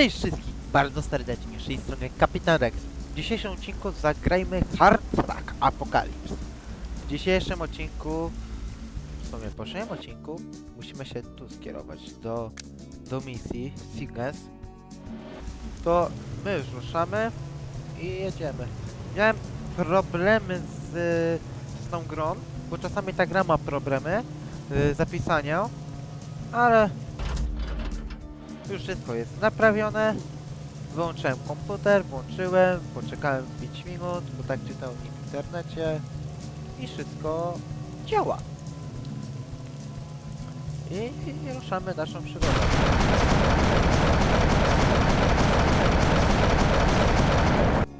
Cześć wszystkim, bardzo serdecznie, z tej strony Kapitan Rex. W dzisiejszym odcinku zagrajmy Hard Rock Apocalypse. W dzisiejszym odcinku, w sumie po poprzednim odcinku, musimy się tu skierować do, do misji Cygnus. To my już ruszamy i jedziemy. Miałem problemy z, z tą grą, bo czasami ta gra ma problemy z zapisania, ale już wszystko jest naprawione. Wyłączyłem komputer, włączyłem, poczekałem 5 minut, bo tak czytałem w internecie i wszystko działa. I, ruszamy naszą przygodę.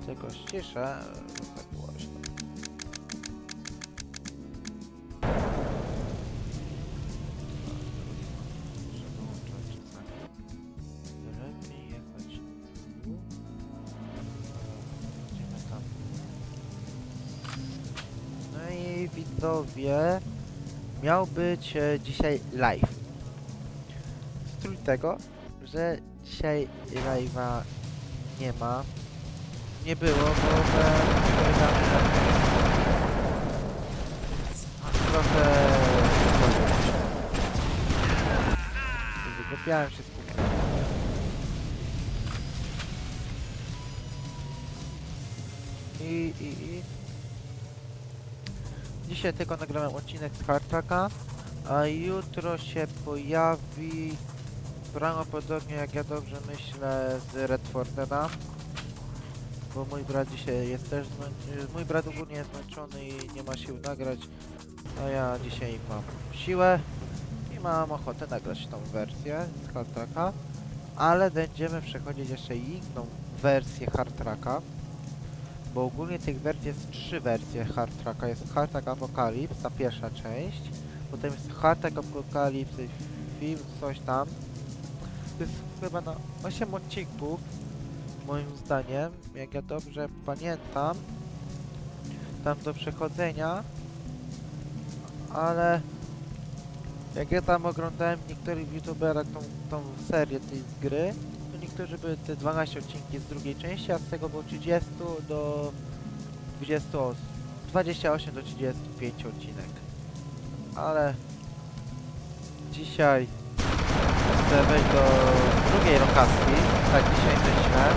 Tylko ściszę, widzowie, miał być e, dzisiaj live. Strój tego, że dzisiaj live'a nie ma. Nie było, bo te programy trochę się Dzisiaj tylko nagrałem odcinek z Hard Trucka, a jutro się pojawi prawdopodobnie, jak ja dobrze myślę, z Redfordena. Bo mój brat dzisiaj jest też zmęczony, mój brat ogólnie jest zmęczony i nie ma sił nagrać, a ja dzisiaj mam siłę i mam ochotę nagrać tą wersję z Hard Trucka, ale będziemy przechodzić jeszcze inną wersję Hard Trucka, bo ogólnie tych wersji jest trzy wersje Hard Trucka. Jest Hard Truck Apocalypse, ta pierwsza część, potem jest Hard Truck Apocalypse film, coś tam. To jest chyba na 8 odcinków, moim zdaniem, jak ja dobrze pamiętam, tam do przechodzenia, ale jak ja tam oglądałem niektórych youtuberach tą, tą serię tej gry, niektórzy były te 12 odcinki z drugiej części, a z tego było 30 do 20 os 28 do 35 odcinek. Ale dzisiaj chcę wejść do drugiej lokacji, tak dzisiaj myślę.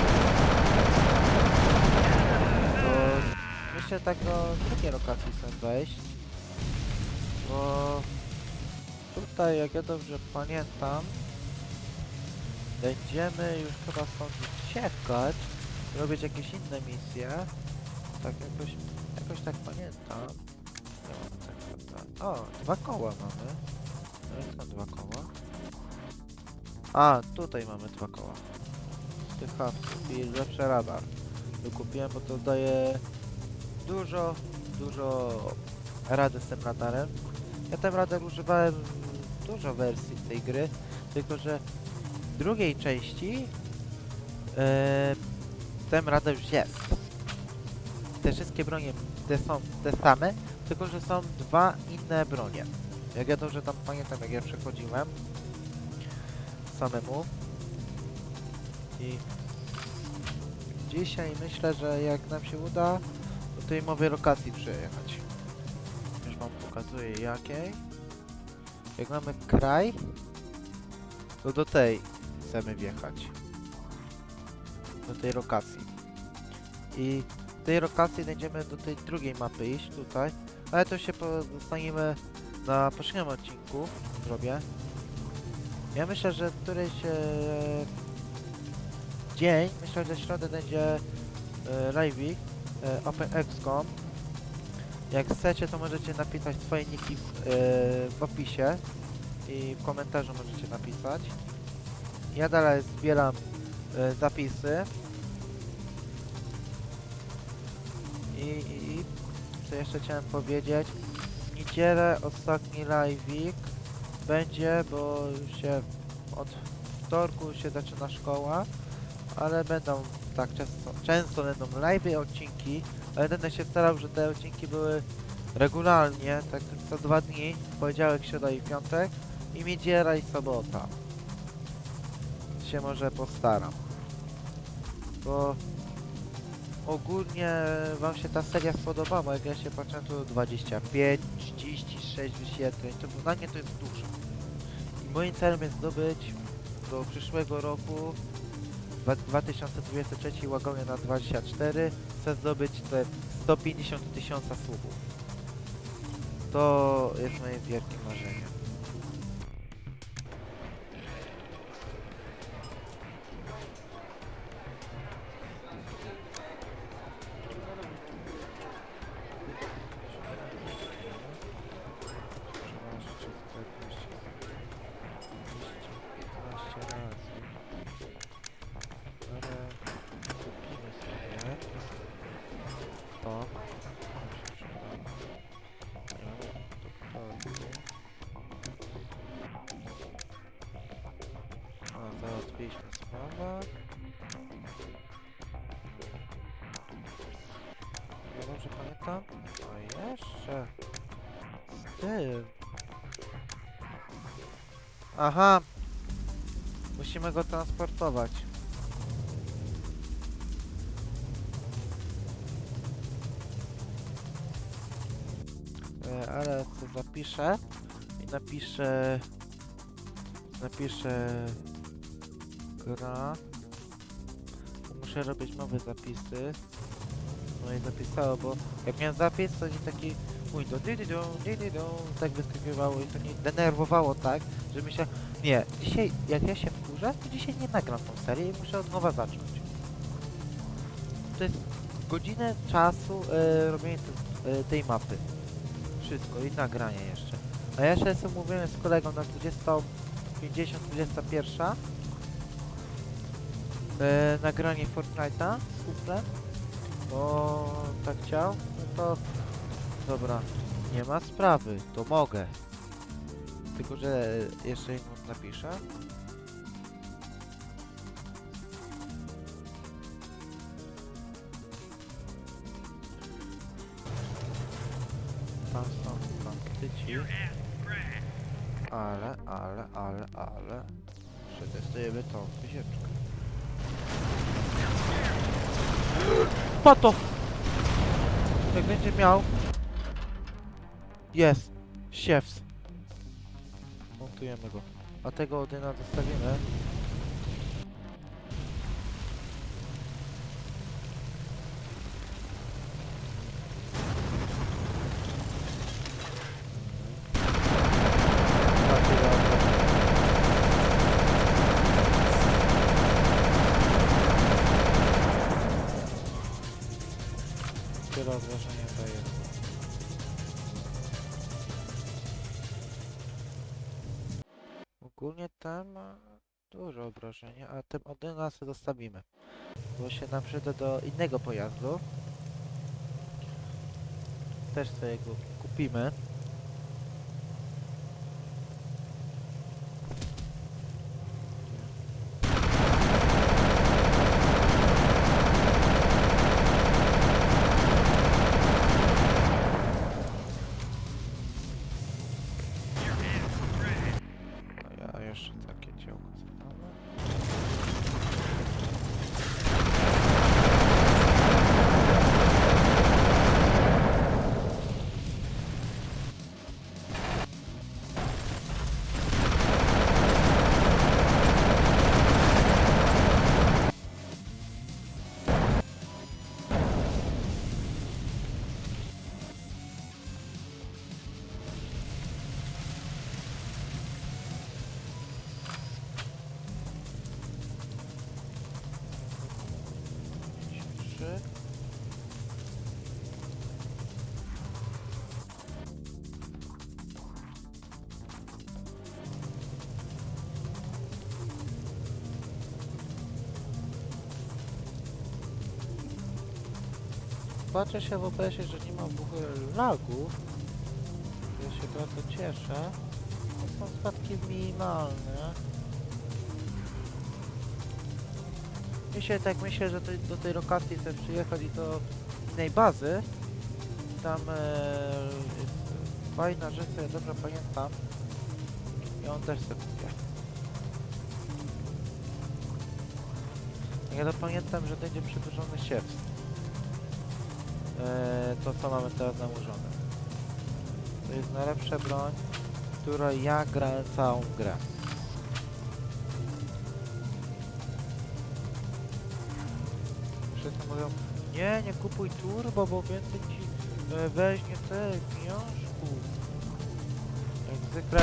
To myślę tak do drugiej lokacji chcę wejść, bo tutaj, jak ja dobrze pamiętam, będziemy już chyba stąd uciekać, robić jakieś inne misje. Tak jakoś, jakoś tak pamiętam. Mam tak. O, dwa koła mamy. No są dwa koła. A, tutaj mamy dwa koła. Tych hawców i lepszy radar. Wykupiłem, bo to daje dużo, dużo rady z tym radarem. Ja ten radar używałem dużo wersji tej gry, tylko że drugiej części e, ten radar już jest. Te wszystkie bronie te są te same, tylko że są dwa inne bronie. Jak ja dobrze tam pamiętam, jak ja przechodziłem samemu. I dzisiaj myślę, że jak nam się uda do tej nowej lokacji przyjechać. Już wam pokazuję jakiej. Jak mamy kraj, to do tej chcemy wjechać. Do tej lokacji. I w tej lokacji będziemy do tej drugiej mapy iść, tutaj. Ale to się pozostaniemy na poprzednim odcinku, zrobię. Ja myślę, że któryś e, dzień, myślę, że środę będzie e, live'ik e, OpenXCOM. Jak chcecie, to możecie napisać swoje niki w, e, w opisie i w komentarzu możecie napisać. Ja dalej zbieram e, zapisy. I, i, I co jeszcze chciałem powiedzieć? W niedzielę ostatni live'ik będzie, bo już się od wtorku się zaczyna szkoła, ale będą tak często, często będą live'y, odcinki, ale będę się starał, że te odcinki były regularnie, tak co dwa dni, poniedziałek, środa i piątek i niedziela i sobota. Się może postaram. Bo ogólnie wam się ta seria spodobała, jak ja się patrzę to 25, 36 wyświetleń, to dla mnie to jest dużo. I moim celem jest zdobyć do przyszłego roku dwa- 2023 łagonie na 24 chcę zdobyć te 150 tysiąca subów. To jest moje wielkie marzenie. To. A, załatwiliśmy sprawę. Ja dobrze pamiętam? A jeszcze. Z tym. Aha. Musimy go transportować. To zapiszę i napiszę napiszę gra. Muszę robić nowe zapisy. No i zapisało, bo jak miałem zapis to nie taki mój do di di tak wyskakiwało i to mnie denerwowało tak, że myślę nie, dzisiaj jak ja się wkurzę, to dzisiaj nie nagram tą serię i muszę od nowa zacząć. To jest godzinę czasu e, robienia e, tej mapy wszystko i nagranie jeszcze. A ja jeszcze sobie mówiłem z kolegą na 20, 50, 21 e, nagranie Fortnite'a z bo tak chciał, no to dobra, nie ma sprawy, to mogę. Tylko, że jeszcze jedną napiszę. Tą wyzieczkę. Pato! Jak będzie miał... Jest! Siews! Montujemy go. A tego Odyna zostawimy. A tym Odyna sobie zostawimy. Bo się nam przyda do innego pojazdu. Też sobie go kupimy. Patrzę się w OBS-ie, że nie ma lagów. Ja się bardzo cieszę. To są spadki minimalne. Myślę, tak myślę, że do tej lokacji chcę przyjechać i do innej bazy. Tam e, jest fajna rzecz, ja dobrze pamiętam. I on też sobie kupię. Ja to pamiętam, że będzie przedłużony sierst. Eee, to co mamy teraz nałożone. To jest najlepsza broń, którą ja grałem całą grę. Wszyscy mówią, nie, nie kupuj turbo, bo więcej ci e, weźmie te pieniążków. Jak zwykle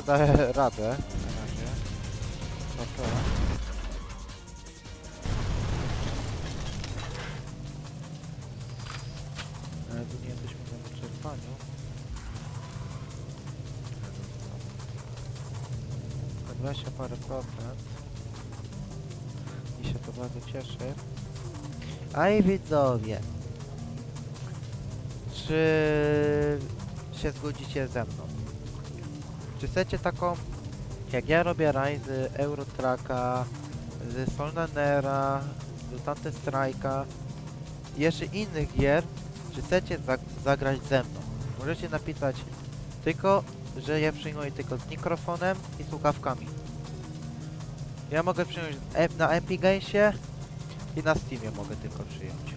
Zwykle daję radę. Na razie. Dobra. Ale tu nie jesteśmy na wyczerpaniu. 20 parę procent. I się to bardzo cieszy. A i widzowie. Czy się zgodzicie ze mną? Czy chcecie taką, jak ja robię raj z Eurotraka, z Solnanera, z Tante Strike'a i jeszcze innych gier, czy chcecie za zagrać ze mną? Możecie napisać tylko, że ja przyjmuję tylko z mikrofonem i słuchawkami. Ja mogę przyjąć na Epic Gamesie i na Steamie mogę tylko przyjąć.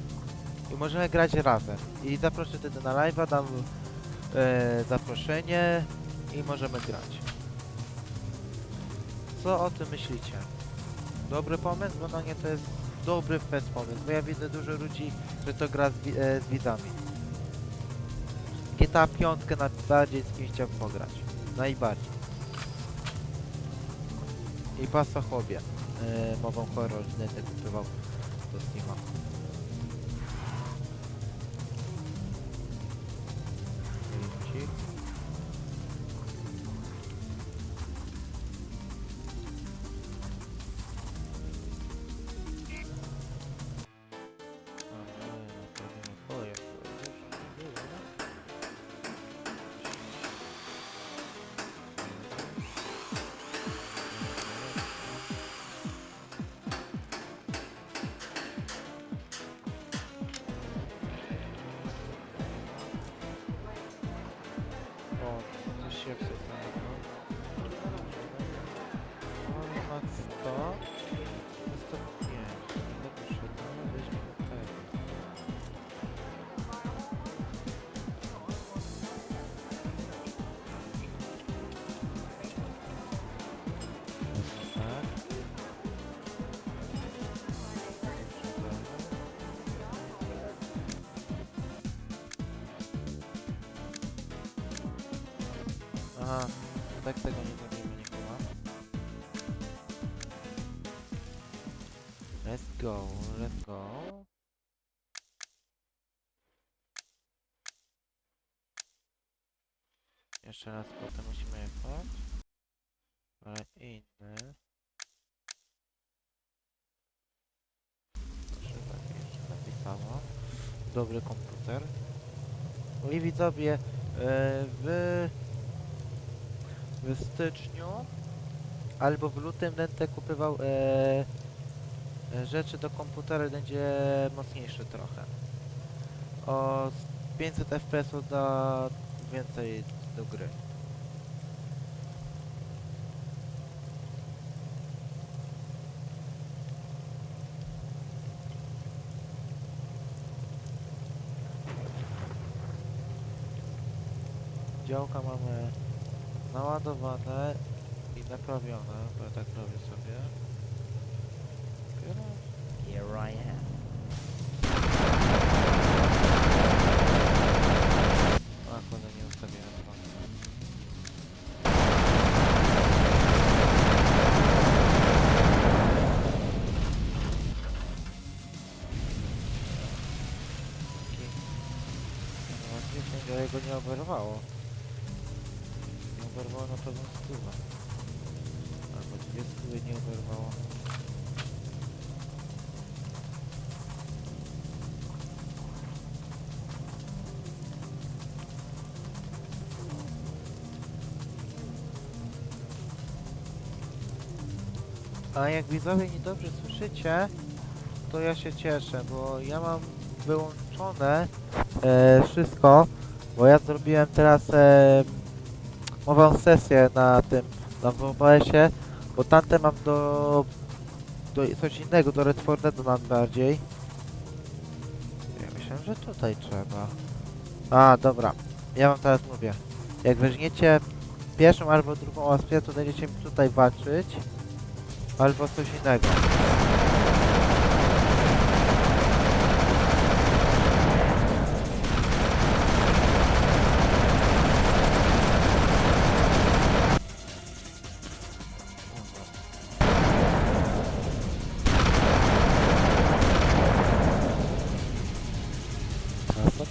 I możemy grać razem. I zaproszę wtedy na live'a, dam e, zaproszenie i możemy grać. Co o tym myślicie? Dobry pomysł? Bo na nie to jest dobry fest pomysł, bo ja widzę dużo ludzi, że to gra z, e, z widzami. GTA 5 najbardziej z kimś chciałbym pograć. Najbardziej. I pasochobie. Yy, mową horror, będę kupował do Steama. Coś się tak tego nie nie chyba. Let's go, let's go. Jeszcze raz potem musimy jechać. Ale inny. Tak napisało. Dobry komputer. I widzowie, e, w w styczniu albo w lutym będę kupywał e, e, rzeczy do komputera będzie mocniejszy trochę. O 500 fps da więcej do gry. Działka mamy naładowane i naprawione, bo ja tak robię sobie. Dopiero Here I am. A, kurde, nie ustawiłem chyba. Taki... No, ładnie, ale go nie oberwało. Oberwało na pewno stówę. Albo dwie nie oberwało. A jak widzowie niedobrze słyszycie, to ja się cieszę, bo ja mam wyłączone e, wszystko, bo ja zrobiłem teraz e, nową sesję na tym, na WBS-ie, bo tamte mam do, do coś innego, do Red 4 Dead mam bardziej. Ja myślałem, że tutaj trzeba. A, dobra. Ja wam teraz mówię. Jak weźmiecie pierwszą albo drugą opcję, to będziecie tutaj walczyć. Albo coś innego.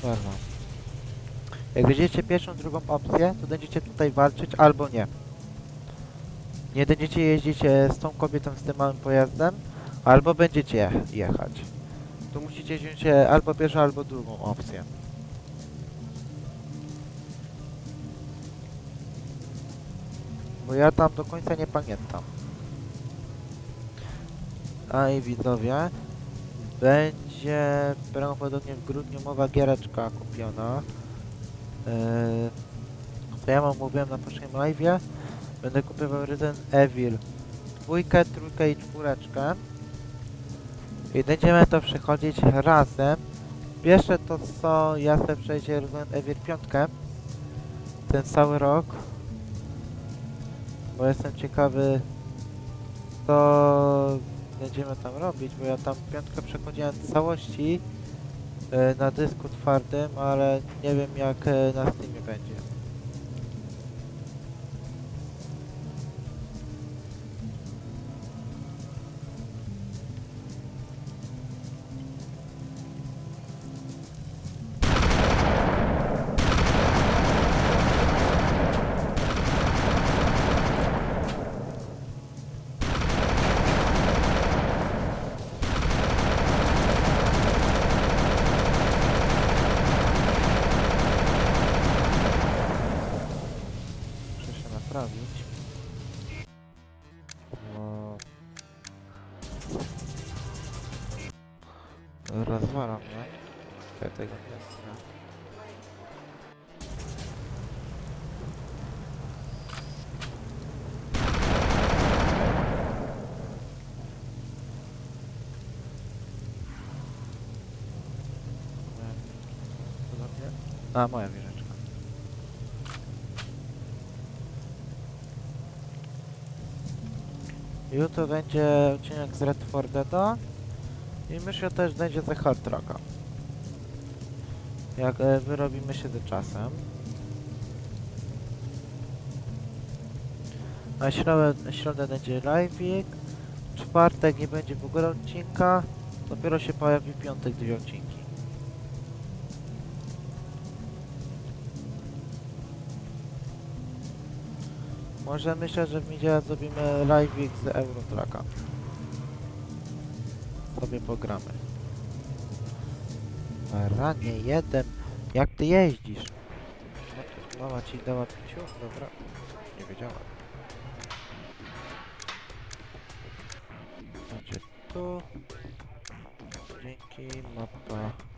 Bardzo. Jak będziecie pierwszą, drugą opcję, to będziecie tutaj walczyć albo nie. Nie będziecie jeździć e, z tą kobietą, z tym małym pojazdem, albo będziecie je- jechać. Tu musicie wziąć e, albo pierwszą, albo drugą opcję. Bo ja tam do końca nie pamiętam. A i widzowie, będzie prawdopodobnie w grudniu nowa giereczka kupiona. Yy, co ja wam mówiłem na poprzednim live'ie, będę kupował Resident Evil dwójkę, trójkę i czwóreczkę. I będziemy to przechodzić razem. Pierwsze to co ja chcę przejść Resident Evil 5 ten cały rok. Bo jestem ciekawy co będziemy tam robić, bo ja tam piątkę przechodziłem w całości e, na dysku twardym, ale nie wiem jak e, na Steamie będzie. Rozwalam, nie? Ja tego nie. Podobnie? A, moja wieżyczka. Jutro będzie odcinek z Red 4 Deada i myślę też będzie ze Hard Tracka. Jak e, wyrobimy się z czasem. Na środę, środę będzie live'ik, czwartek nie będzie w ogóle odcinka, dopiero się pojawi piątek dwie odcinki. Może myślę, że w niedzielę zrobimy live'ik z Eurotraka. Sobie pogramy. Ranie jeden. Jak ty jeździsz? Mama ci dała piciu? Dobra. Nie wiedziałem. Będzie tu. Dzięki, mapa.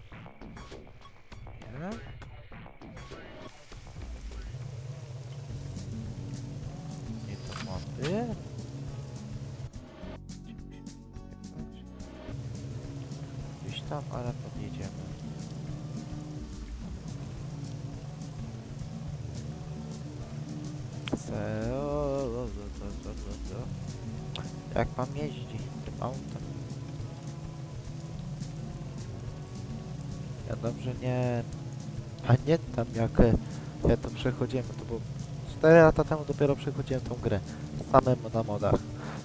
O. Jak pan jeździ tym autem? Ja dobrze nie pamiętam jak ja to przechodziłem, to było 4 lata temu dopiero przechodziłem tą grę samym na modach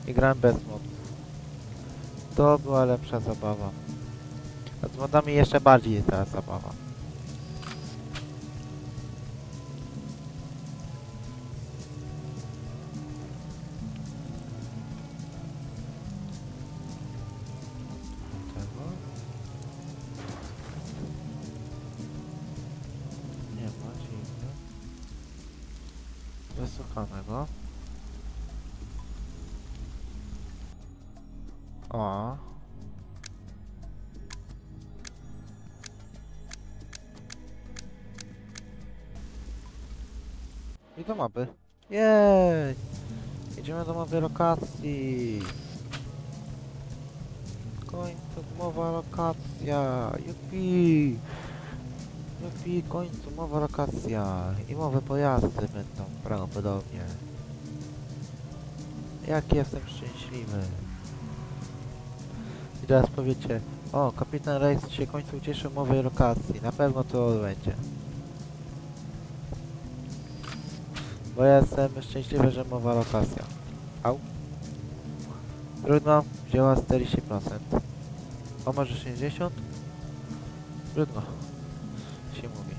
i grałem bez modów. To była lepsza zabawa. A z modami jeszcze bardziej ta zabawa. O. I do mapy. Jej! Jedziemy do mapy lokacji. Mowa lokacja. Jupi! Jupi, mowa lokacja. I mowe pojazdy będą prawdopodobnie. Jak jestem szczęśliwy. Teraz powiecie, o, kapitan Rex się końcu ucieszył mowej lokacji. Na pewno to będzie. Bo ja jestem szczęśliwy, że mowa lokacja. Au. Trudno, wzięła 40%. O, może 60? Trudno. Się mówi.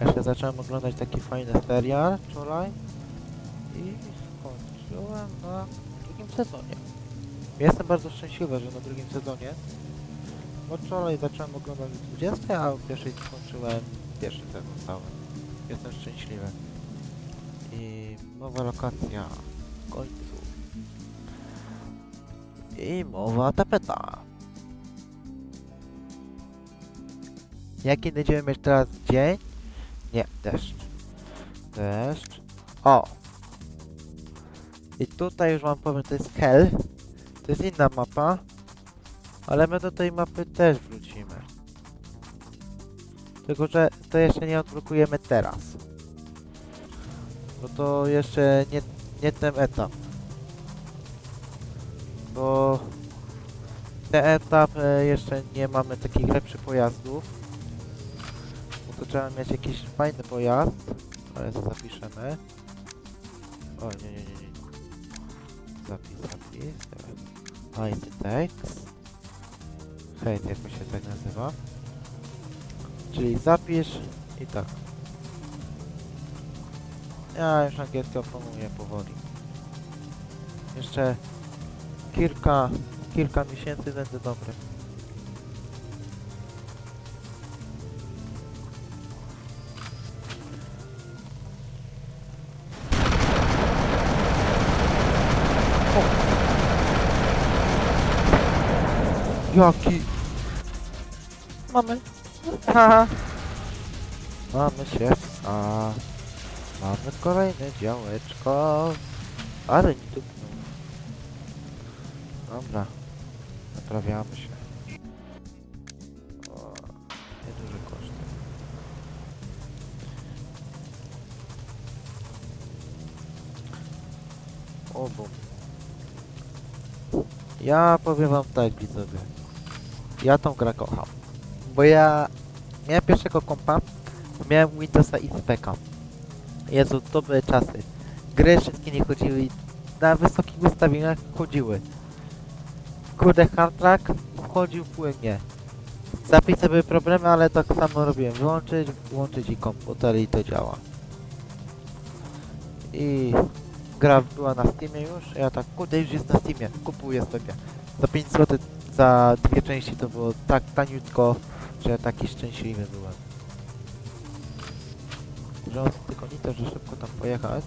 Ja się zacząłem oglądać taki fajny serial wczoraj i skończyłem na drugim sezonie. Jestem bardzo szczęśliwy, że na drugim sezonie, bo wczoraj zacząłem oglądać 20, a w pierwszej skończyłem pierwszy sezon cały. Jestem szczęśliwy. I nowa lokacja w końcu. I mowa tapeta. Jaki będziemy mieć teraz dzień? Nie, deszcz. Deszcz. O! I tutaj już wam powiem, to jest Hell. To jest inna mapa. Ale my do tej mapy też wrócimy. Tylko, że to jeszcze nie odblokujemy teraz. Bo to jeszcze nie, nie ten etap. Bo ten etap jeszcze nie mamy takich lepszych pojazdów. Bo to trzeba mieć jakiś fajny pojazd. Ale zapiszemy. O nie, nie, nie, Zapis, zapis. Fajny tekst. Hej, jak to się tak nazywa? Czyli zapisz i tak. Ja już angielskiego pomówię powoli. Jeszcze kilka, kilka miesięcy będę dobry. Jaki? Mamy. Haha. Mamy się. A. Mamy kolejne działeczko. Ale nie dupnął. Dobra. Naprawiamy się. O, nieduże koszty. Obu. Ja powiem wam tak, widzowie. Ja tą grę kocham. Bo ja miałem pierwszego kompa, miałem Windowsa i Speka. Jezu, to były czasy. Gry wszystkie nie chodziły na wysokich ustawieniach chodziły. Kurde, hard track wchodził płynnie. Zapisy były problemy, ale tak samo robiłem. Wyłączyć, włączyć i komputer i to działa. I gra była na Steamie już, ja tak, kurde już jest na Steamie, kupuję sobie. Za 5 zł za dwie części to było tak taniutko, że taki szczęśliwy byłem. Że tylko nie to, że szybko tam pojechać.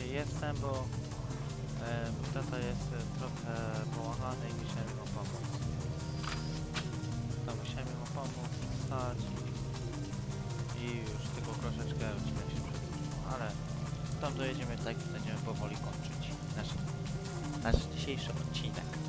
Widzowie jestem, bo e, tata jest e, trochę połamany i musiałem mu pomóc. To musiałem mu pomóc, wstać i już tylko troszeczkę odcinek się ale tam dojedziemy tak i będziemy powoli kończyć nasz, nasz dzisiejszy odcinek.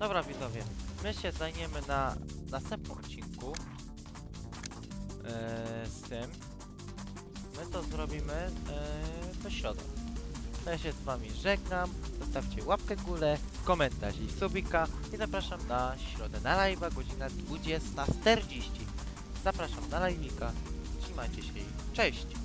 Dobra widzowie, my się zajmiemy na następnym odcinku e, z tym. My to zrobimy e, w środę. Ja się z wami żegnam. Zostawcie łapkę górę, komentarz i subika i zapraszam na środę na live'a godzina 20.40. Zapraszam na live'ika. Trzymajcie się i cześć!